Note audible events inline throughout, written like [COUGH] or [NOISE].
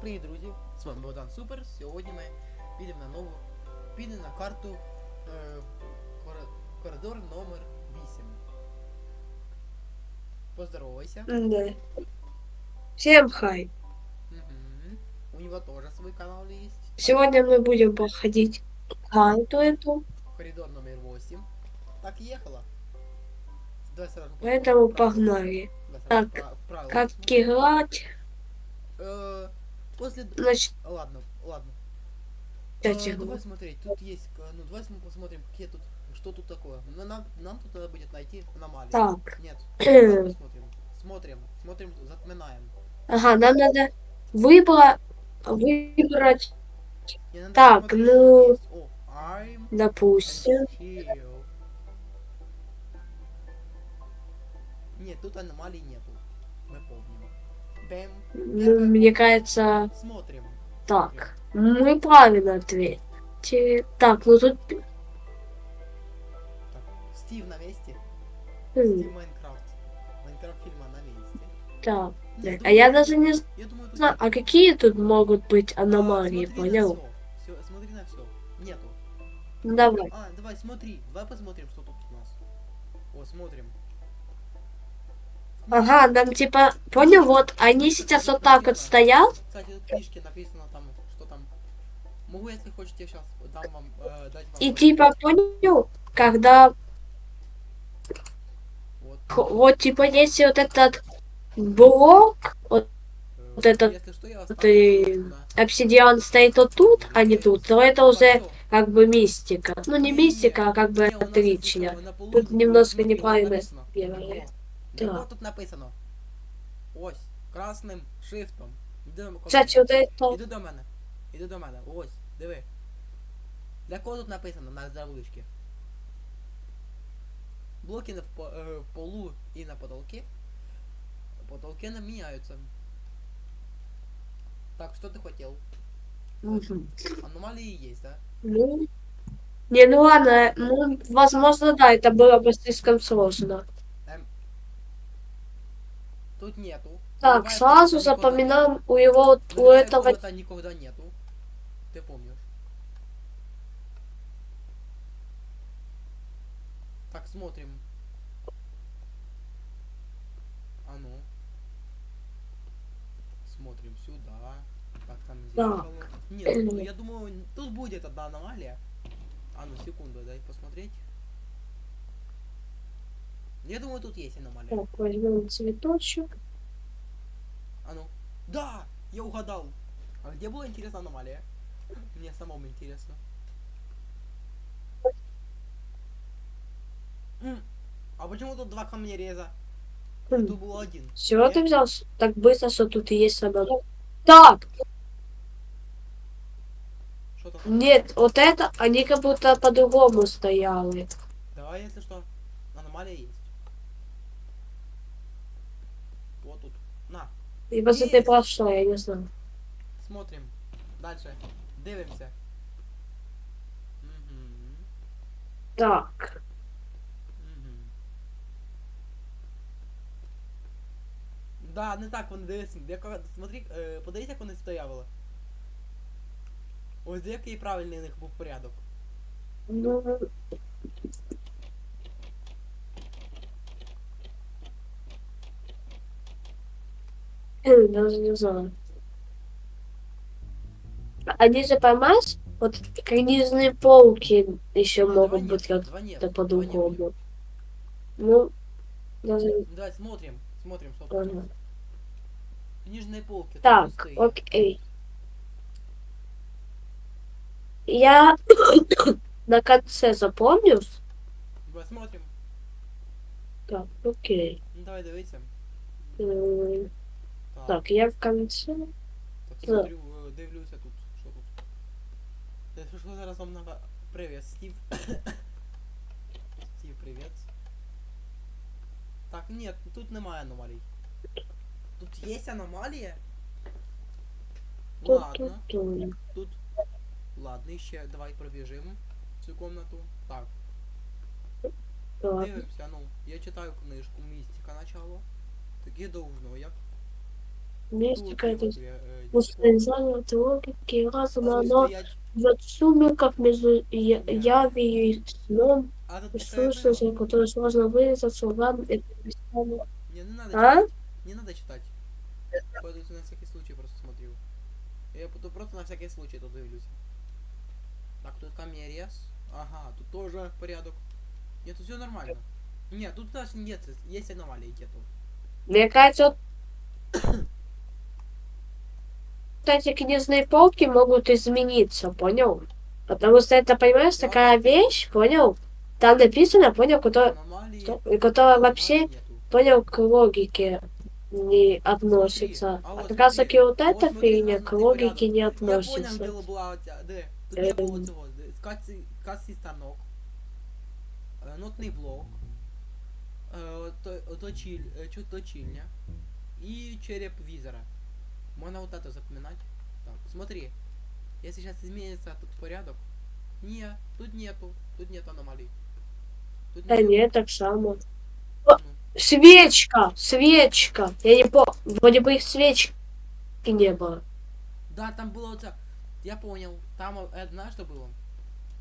Привіт, друзі! З вами Богдан Супер. Сьогодні ми підемо на нову. Підемо на карту е, кор- коридор номер 8. Поздоровайся. Да. Всем хай. Мгм. У него тоже свой канал есть. Сегодня мы будем проходить карту эту, Коридор номер 8. Так ехала. Давай сразу. поэтому вправо. погнали. Давай сразу Так, вправо- вправо Как посмотрим. играть? Э, после... Значит, Ладно, ладно. Э, давай смотреть, тут есть, ну давай мы посмотрим, какие тут, что тут такое. Ну, нам, нам тут надо будет найти аномалии. Так. Нет, [CLEARS THROAT] посмотрим. Смотрим, смотрим, запоминаем. Ага, нам надо выбрать, выбрать, надо Так, посмотреть, ну-. О, допустим. Нет, тут аномалий нету. Мы помним. Бэм. Ну, мне кажется, Смотрим. так. Мы правильно ответили. Так, ну тут... Так, Стив на месте. Стив Майнкрафт. Майнкрафт фильма на месте. Так. Я А думаю, я даже не Я думаю, тут знаю, а какие тут могут быть аномалии, смотри понял? На все. смотри на все. Нету. Ну, Давай. А, давай, смотри. Давай посмотрим, что тут у нас. О, смотрим. Ага, нам типа, понял, вот они сейчас вот так вот стоят, Кстати, в книжке написано там, что там. Могу, если хотите, сейчас дам вам, э, дать вам. и типа, понял, когда Вот. вот типа если вот этот блок, вот э, вот это Если что, я вот и на- обсидиан стоит вот тут, а не тут, то это уже как бы мистика. Ну не мистика, а как бы отличие. Тут немножко неправильно сделали. О, Так. Вот тут написано. Ось. Красним шрифтом. Іди до- Кстати, вот это... Іди до мене. Іди до мене. Ось, диви. Для кого тут написано на табличці? Блоки на в, по- е, в полу і на потолке. Потолки не міняються. Так, что ты хотел? Мгм. Аномалии есть, да? Ну, не, ну ладно, ну, возможно, да, это было бы слишком сложно. Тут нету. Так, Выбивая сразу запоминаем у его, у этого кого-то никогда нету. Ты помнишь. Так, смотрим. А ну. Смотрим сюда. Так, там зеркало. Нет, ну, я думаю, тут будет одна аномалия. А ну, секунду, дай посмотреть. Я думаю, тут есть аномалия. Так, возьмем цветочек. А ну. Да! Я угадал. А где была интересная аномалия? Мне самому интересно. М, А почему тут два камнереза? А Хм. Тут был один. Все, ты взял так быстро, что тут и есть одно. Так, нет, вот это, они как будто по-другому стояли. Давай, если что, аномалия есть. И просто ты Есть. я не знаю. смотрим. Дальше. Дивимся. Мгм. Так. Да, не так вони дивись. Яка, смотри, е, подивись, як вони стояли. Ось який правильний у них був порядок. ну... Даже не знаю. Они же, понимаешь, вот книжные полки еще Ну, могут быть нет, как два нет, то два не будет. по-другому. Ну, даже... Давай смотрим, смотрим, что. Ага. Книжные полки, Так, пустые. окей. Я [COUGHS] на конце запомню. Давай смотрим. Так, окей. Ну давай дивися. М, Так, Так, я в конце. так да. смотрю, е, дивлюся тут. Що тут? Якщо що зараз вам на... Привіт, Стів. Стів, привіт. Так, нет, тут немає аномалій. Тут є аномалія? Ладно. Ту-ту-ту. Тут. Ладно, ще давай пробіжимо цю комнату. Так, Так, дивимося, ну. Я читаю книжку Містика начало. Таке должно, як Мистика это... є, е, ускользание от логики разума, оно стоять. в сумерках между я- явью и сном, А тема. которую сложно выразить словами, это. Не, не надо А? читать. Не надо читать. Пользуйся на всякий случай, просто смотрю. Я тут просто на всякий случай тут дивлюся. Так, тут камерес. Ага, тут тоже порядок. Нет, тут все нормально. Нет, тут даже нет, есть аномалии где-то. Мне кажется, [COUGHS] вот эти книжные полки могут измениться, понял? Потому что это, понимаешь, такая вещь, понял? Там написано, понял, которая, Аномалии. которая вообще, аномалий нету. понял, к логике не относится. а А вот как раз таки смотри, вот а вот эта смотри, фигня на- к на цей логике не Я понял, относится. де була оця, де. Тут не було Ем. цього. де, Касі, касі станок. е, Нотний блок. е, то- Точіль, е, чо- точильня. И череп визора. Можно вот это запоминать. Так, смотри. Если сейчас изменится тут порядок. Не, тут нету. Тут нет аномалий. Тут Да нету. не, так само. Ну, Свечка! Свечка! Я не помню. Вроде бы их свечки не было. Да, там было вот это. Я понял. Там, э, знаешь, что было?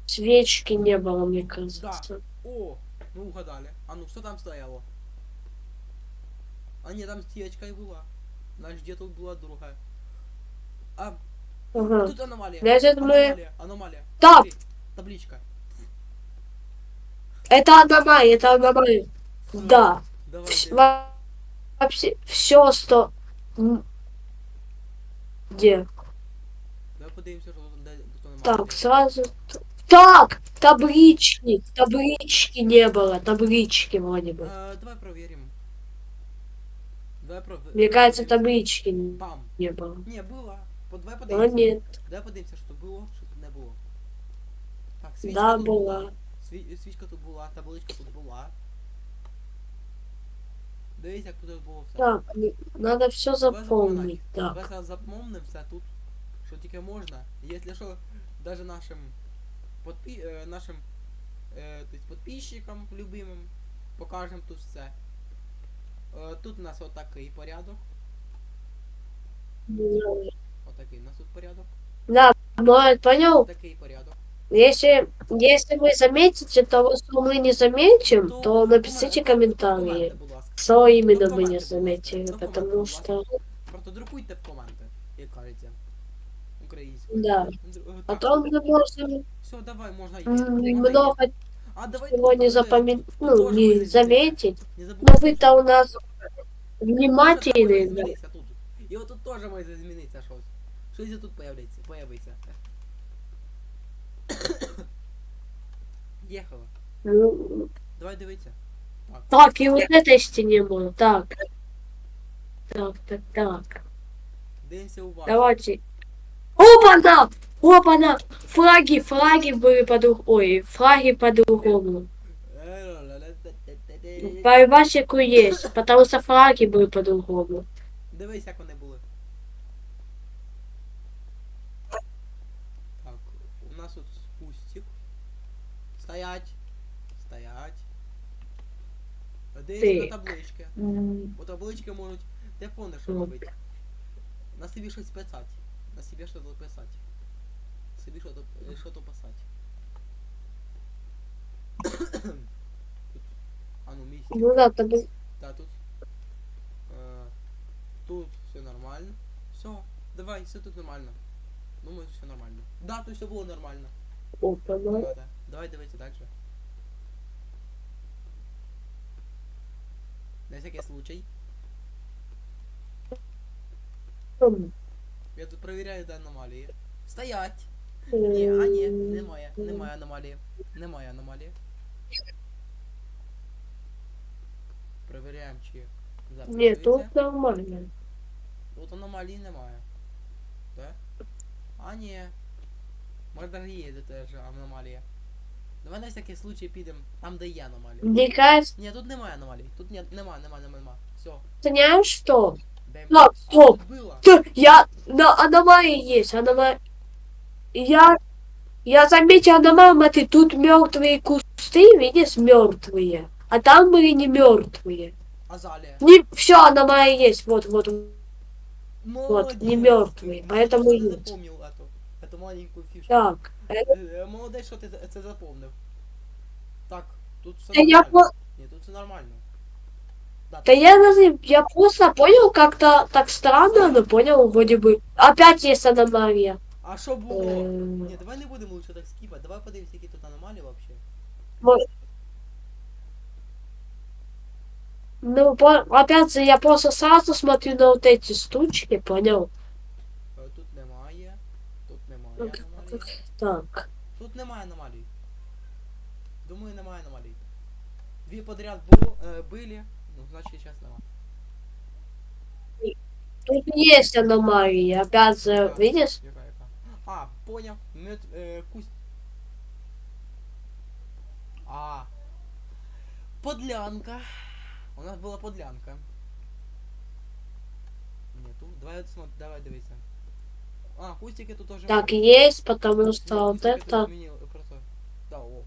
Свечки не было, мне кажется. О, ну угадали. А ну, что там стояло? А нет, там стечка и была. Значит, где тут была другая. А, Ага. тут аномалия. Значит, мы... Аномалия, аномалия. Так. Смотри, табличка. Это аномалия, это аномалия. Да. Давай, Вс- ты- во- Вообще, все, что... М. Где? Давай подивимося, що тут, аномалія. Так, сразу... Так! Таблички! Таблички не было. Таблички вроде бы. Е, давай проверим. Давай пров... Мне кажется, проверим. таблички Пам. не было. Не, было. По, давай Но подивимося. нет. Давай подивимося, що було, що тут не було. Так, свічка Да, тут була. Сві... Свічка тут була, табличка тут була. Дивись, як тут було все. Так, н- надо все Давай запомнить. Давай Так. зараз запомним все тут, що тільки можна. Якщо що, даже нашим подпі... е, нашим е, то есть подписчикам любимим покажемо тут все. Тут у нас отакий порядок. Отакий у нас тут порядок. Да, Марат, понял? Такий порядок. Если, если вы заметите того, что мы не заметим, То то напишите комментарии, что именно Ну, мы не заметили, ну, потому что... Просто друкуйте в коменти, як кажеться. Українською. Да. А так, то мы можем Все, давай, можна йти. м, можна йти. много А давай всего не тут, е, запомнить, тут ну, тоже не мы заметить. Не Но забудь. вы-то у нас Може внимательные, да. змінитися тут. І отут теж може змінитися щось. Щось і тут появляється, появиться. Їхала. Ну, Давай дивитися. Так. Так, и вот этой стене было, так. Так, так, так. Дивимося уважно. Давайте. Опа-на! Опа-на! Флаги, флаги были по-другому. Ой, флаги по-другому. Байбасику есть, потому что флаги были по-другому. Дивись, як вони були. Так, у нас тут спустик. Стоять. Стоять. Дивись на таблички. У таблички можуть. Помниш, що робити. На собі щось писати. На собі щось писати. Собі що-то е, що-то писати. Тут. А ну місце. Ну да, тогда Да, тут. Э, тут все нормально. Все, давай, все тут нормально. Думаю, все нормально. Да, тут все было нормально. опа-на. Да, да. Давай, давайте дальше. На всякий случай. М, Я тут проверяю до аномалії. Стоять! Ні, а ні, немає, немає аномалії. Немає аномалії. Проверяємо, чи Нет, записується. тут нормально. Тут аномалій немає. Да? А ні. Може даже є теж аномалія. Давай на всякий случай підемо там, де є аномалія. Мне кажется, Ні, тут немає аномалій. Тут не, нема, нема, нема, нема. Все. знаешь что? Дай Так, мені. стоп. Тут було. Т- Я... На аномалии есть, аномалия. Я... Я заметил аномалии, тут мертвые кусты, видишь, мертвые. А там были не мертвые. Азалія. Не, все, аномалия есть, вот, вот. Молодец. не мертвый, Ну, поэтому что ты нет. запомнил эту, эту маленькую фишку. Так. Е, Молодець, що ти це- це запомнив. Так, тут все я нормально. по- Ні, тут все нормально. Да, Да я даже, я просто понял как-то так странно, но понял вроде бы. Опять есть аномалия. А що було? Ем. Ні, давай не будемо лучше так скіпати. Давай подивимося, які тут аномалії вообще. Ну, по- опять же, я просто сразу смотрю на вот эти штучки, понял? Е, Тут немає. Тут немає Так, аномалії. Так. Тут немає аномалій. Думаю, немає аномалій. Дві подряд було, е, были, ну, значить зараз немає. Тут есть аномалия, опять же, Яка? видишь? Яка, яка? А, поняв. Мет, е, кусь... А. Подлянка. У нас була подлянка. Ні, тут. Давай смотри, давай дивися. А, кустики тут тоже. Так, есть, потому Ні, что вот кустики тут это... змінили, е, Просто. Да, о.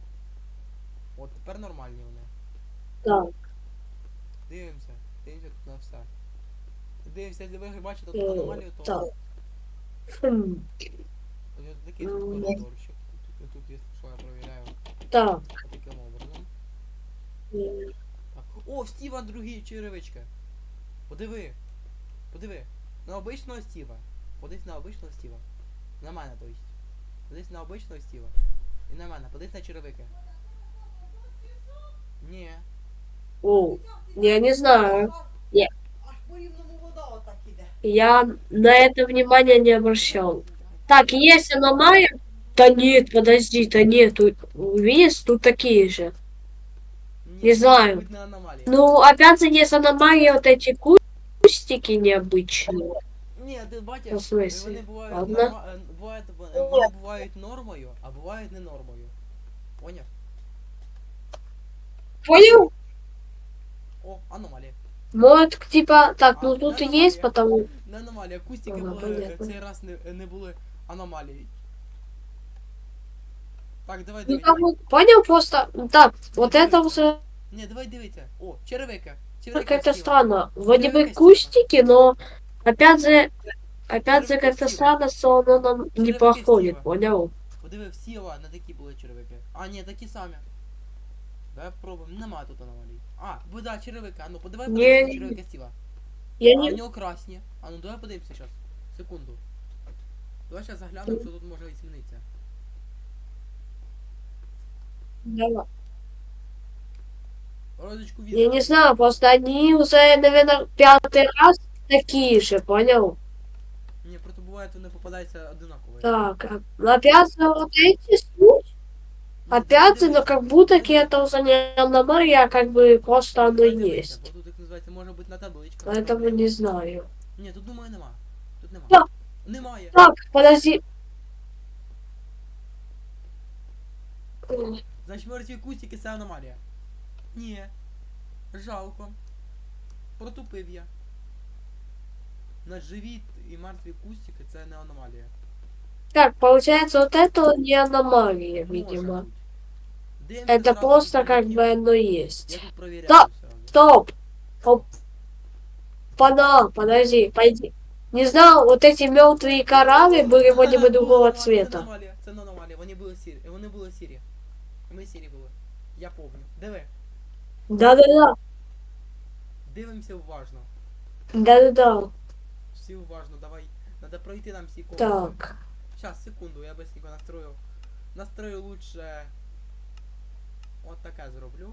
От тепер нормальні вони. Так. Дивимося. Дивимося тут на все. Дивимося, якщо ви бачите тут Е, аномалію, то. так. Хм, Ось такий тут М. коридорчик. Тут, тут, якщо що, я провіряю. так. Таким образом. М, Так. О, в Стіва другі черевички. Подиви. Подиви. На обичного Стіва. Подивись на обичного Стіва. На мене, то есть. Подивись на обичного Стіва. І на мене. Подивись на черевики. Ні. О, я не знаю. Аж по рівному вода отак іде. Я на это внимания не обращал. Так, есть аномалия? Да нет, подожди, да нет. Тут, видишь, тут такие же. Ні, Не знаю. Будь на аномалії. Ну, опять же, есть аномалия, вот эти кустики необычные. Ні, ти бачиш, Ну, в смислі? вони бувають, Ладно. норма... е, бувають, е, вони бувають нормою, а бувають не нормою. Поняв? Понял? О, аномалія. Вот, типа, так, А, ну тут и аномалия. есть, потому... Не аномалія, кустики Ага, були, е, понятно. цей раз не, не були аномалії. Так, давай Ну, дивіться. как бы, понял просто? Ну, Так, вот это уже Ні, давай дивіться. О, черевики. Черевики как-то Стіва. странно. Вроде бы Черевика кустики, но опять же, опять же Черевика как-то Стива. странно, что оно нам не Черевики проходит, Стива. понял? Подиви, всі ова, не такі були черевики. А, ні, такі самі. Давай пробуємо. Нема тут аномалій. А, бо да, черевики. А ну подивай Ні, подивимося на ні. черевики Стіва. Я А у не... нього красні. А ну давай подивимося зараз. Секунду. Давай зараз заглянемо, що тут може змінитися. Давай. Розочку Я візера. не знаю, просто они уже, наверное, пятый раз такие же, понял? Ні, просто буває, вони попадаються одинаково. Так, а опять же вот эти случаи, Ну, опять же, дивися. но как будто это уже не аномалия, а как бы просто оно Давай дивися, есть. Бо тут як називається, може бути на табличках. Поэтому не знаю. Ні, тут думаю нема. Тут нема. Так. Немає. Так, подожди. Значить мертві кустики це аномалія. Ні. Жалко. Протупив я. На живі і мертві кустики це не аномалія. Так, получается, вот это не аномалия, Може видимо. бути. Дивимося Это зразу просто тут как які- бы оно Я есть. тут провіряю Да. сразу. Стоп! Оп. Пана, подожди, пойди. Не знал, вот эти мертвые кораллы были вроде бы Було другого аномалія, Це цвета. аномалія, це не аномалія. Вони були сірі. Вони були сірі. Ми сірі були. Я помню. Диви. Да-да-да. Дивимося уважно. Да-да-да. Всі уважно, давай. Надо пройти нам всі комнати. Так. Сейчас, секунду, я быстренько настрою. Настрою лучше. От таке зроблю.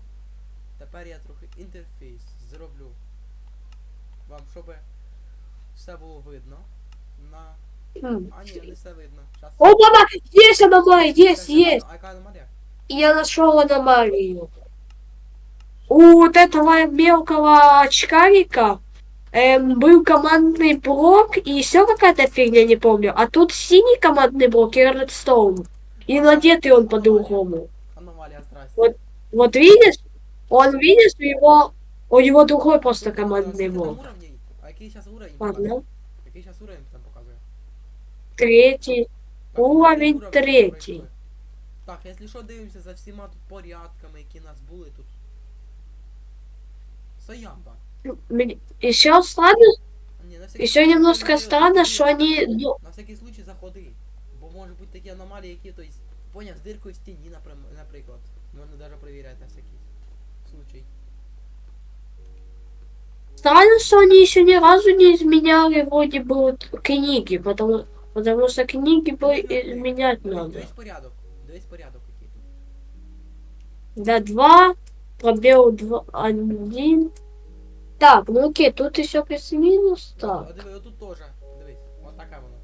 Тепер я трохи інтерфейс зроблю. Вам, щоб все було видно. На. М. А ні, не все видно. Щас. О, мама, есть аномалия, есть, Щас, есть. А яка аномалія? И я нашел аномалию. У вот этого мелкого очкарика эм, был командный блок и еще какая-то фигня, не помню. А тут синий командный блок и редстоун. И надетый он по-другому. Аномалія, здрасте. Вот. Вот видишь? Он, видишь, у его... У него другой просто Скільки командный там блок. уровней? А який зараз уровень? показує? Ладно. Який зараз уровень там показує? Третий. Так, Уровень який уровень третій. пройшли? Так, якщо що, дивимося за всіма тут порядками, які у нас були тут. Саямба. Мне- Еще странно, Ні, на всякий Еще случай немножко заходи, странно, заходи. что они... ну, На всякий случай заходи. Бо може бути такі аномалії, які, то есть, поняв, з диркою в стіні, напрям- наприклад. Можна даже перевіряти на всякий случай. Странно, что они еще ни разу не изменяли вроде бы вот книги, потому, потому что книги бы изменять Дивись, надо. порядок. Дивись порядок який тут. Да, два, пробел два, один. Так, ну окей, тут еще плюс-минус, А так. диви, отут теж. Дивись, от така вона.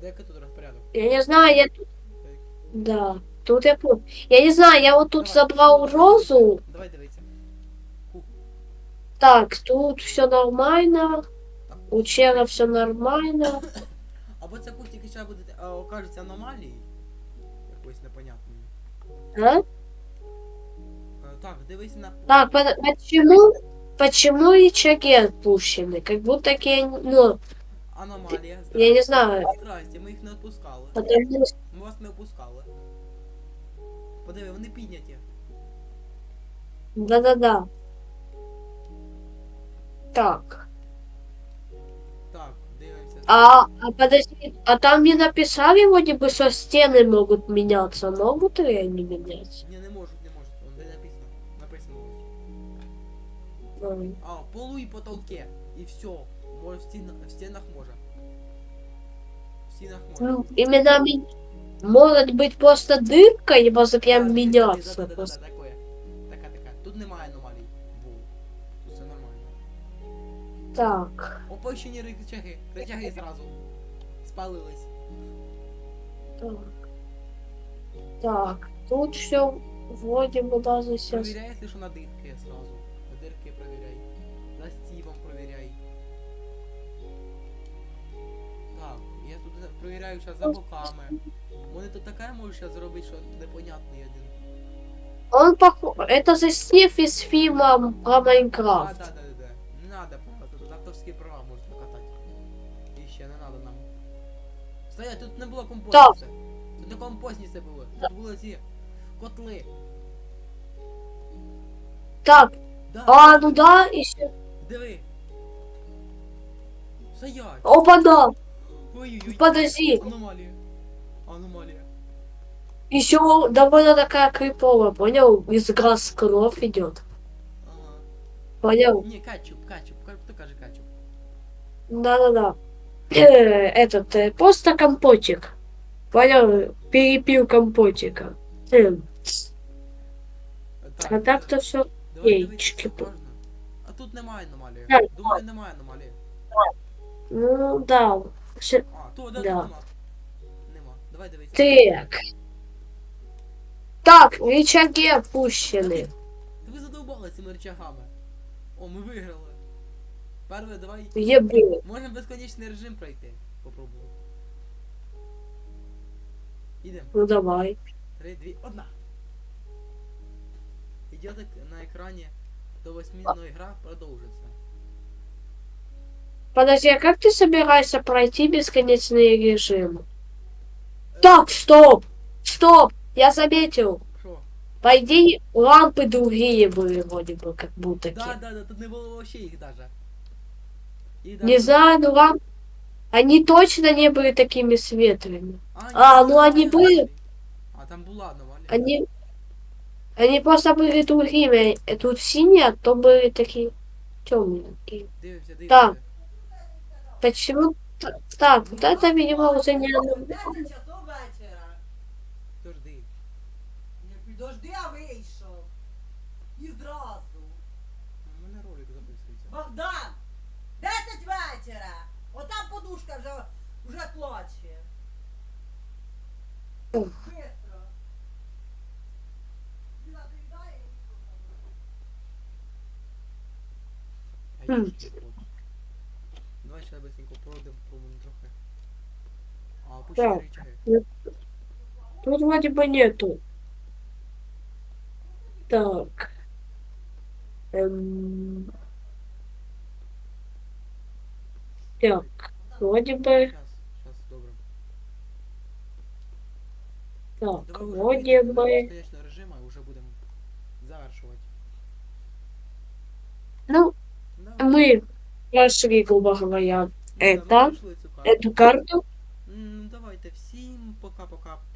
Де який тут розпорядок? Я не знаю, я... Да, тут я помню. Я не знаю, я вот тут забрал розу. Давай дивися. Так, тут все нормально. Так, У Чера все нормально. Або це пусть тільки ще буде, а, окажеться аномалією. Якоюсь непонятною. А? Е, Так, дивись на. Так, по- почему, почему рычаги отпущены? Как будто такие, ну, Аномалія. Я не знаю. Здрасте, ми їх не відпускали. потому что- Ми вас не опускали. Подиви, вони підняті. Да-да-да. Так. Так, дивимося. А, а подожди, а там не написали вроде бы, что стены могут меняться. Могут ли они меняться? Ні, не можуть, не можуть. Вон де написано. Написано ось. М. А, в полу і потолке. І все. Може в стінах, в стінах може. В стінах може. Ну, именно ми- может быть просто дырка, и может прям Да, меняться. Да, да, да, просто. да, такое. Така, така. Тут немає Так. Опущені рычаги. Рычаги зразу. Спалились. Так. Так. Тут все вроде бы даже сейчас. Провіряй, якщо що на дирки зразу. На дирки провіряй. За стівом провіряй. Так, я тут за- провіряю зараз за боками. Вони тут таке можуть зараз зробити, що непонятний один. Он похож. Это за Стив из фильма про А, Майнкрафт. да, да, да, Стоять, тут не було компостниці. Тут не компостниці було. Тут були ці котли. Так. Да, А, ну да, еще. Диви. Стоять. Опа, да. Ой-ой-ой. Подожди. Аномалія. Аномалія. Еще довольно такая криповая, понял? Из глаз кровь идет. Ага. Понял? Ні, кетчуп, кетчуп. Ка- Хто каже кетчуп? Да-да-да. Э, Этот, э, просто компотик. Понял? Перепил компотика. Э, Так, А так-то все. давай яєчки дивитися тут. уважно. А тут немає аномалії. Так. Думаю, немає аномалії. Ну да. Всё- А, то, да, Да. тут нема. Нема. Давай дивитися. Так. Так, рычаги опущены. Та ви задовбали цими рычагами. О, ми виграли. Перше, давай. Ебу. Можемо безконечний режим пройти. Попробувати. Ідемо. Ну давай. Три, дві, одна. Ідете на екрані до восьминної гра продовжиться. Подожди, а как ты собираешься пройти бесконечный режим? Так, стоп! Стоп! Я заметил. Що? По идее, лампы другие были вроде бы, как будто. Да, да, да, тут не було вообще їх даже. Їх Не даже- знаю, ну ламп... Они точно не были такими светлыми. А, А, ні, ну они там были. А, там була аномалія. Они... Они просто были другими. Э, Тут синие, а то были такие темные. такие. Дивимося, дивимося. Так. Почему? т- Так, вот это, видимо, уже не оно. 10 часов вечора. Подожди. Не підожди, а вийшов. І зразу. У мене ролик записується. Богдан! 10 вечора! Отам подушка вже, вже плаче. Ой. Бистро. Ліна, доїдає? А Хм. я ще от. Давай ще быстренько пройдемо, пробуємо трохи. А, опущені Так. речаги. Тут вроде бы нету. Так. Эм. Так, вроде бы, так, вже вроде бы. Ну, Да. мы, прошли, грубо говоря, Ну, Это? эту карту. Ну давайте всім пока-пока-пока.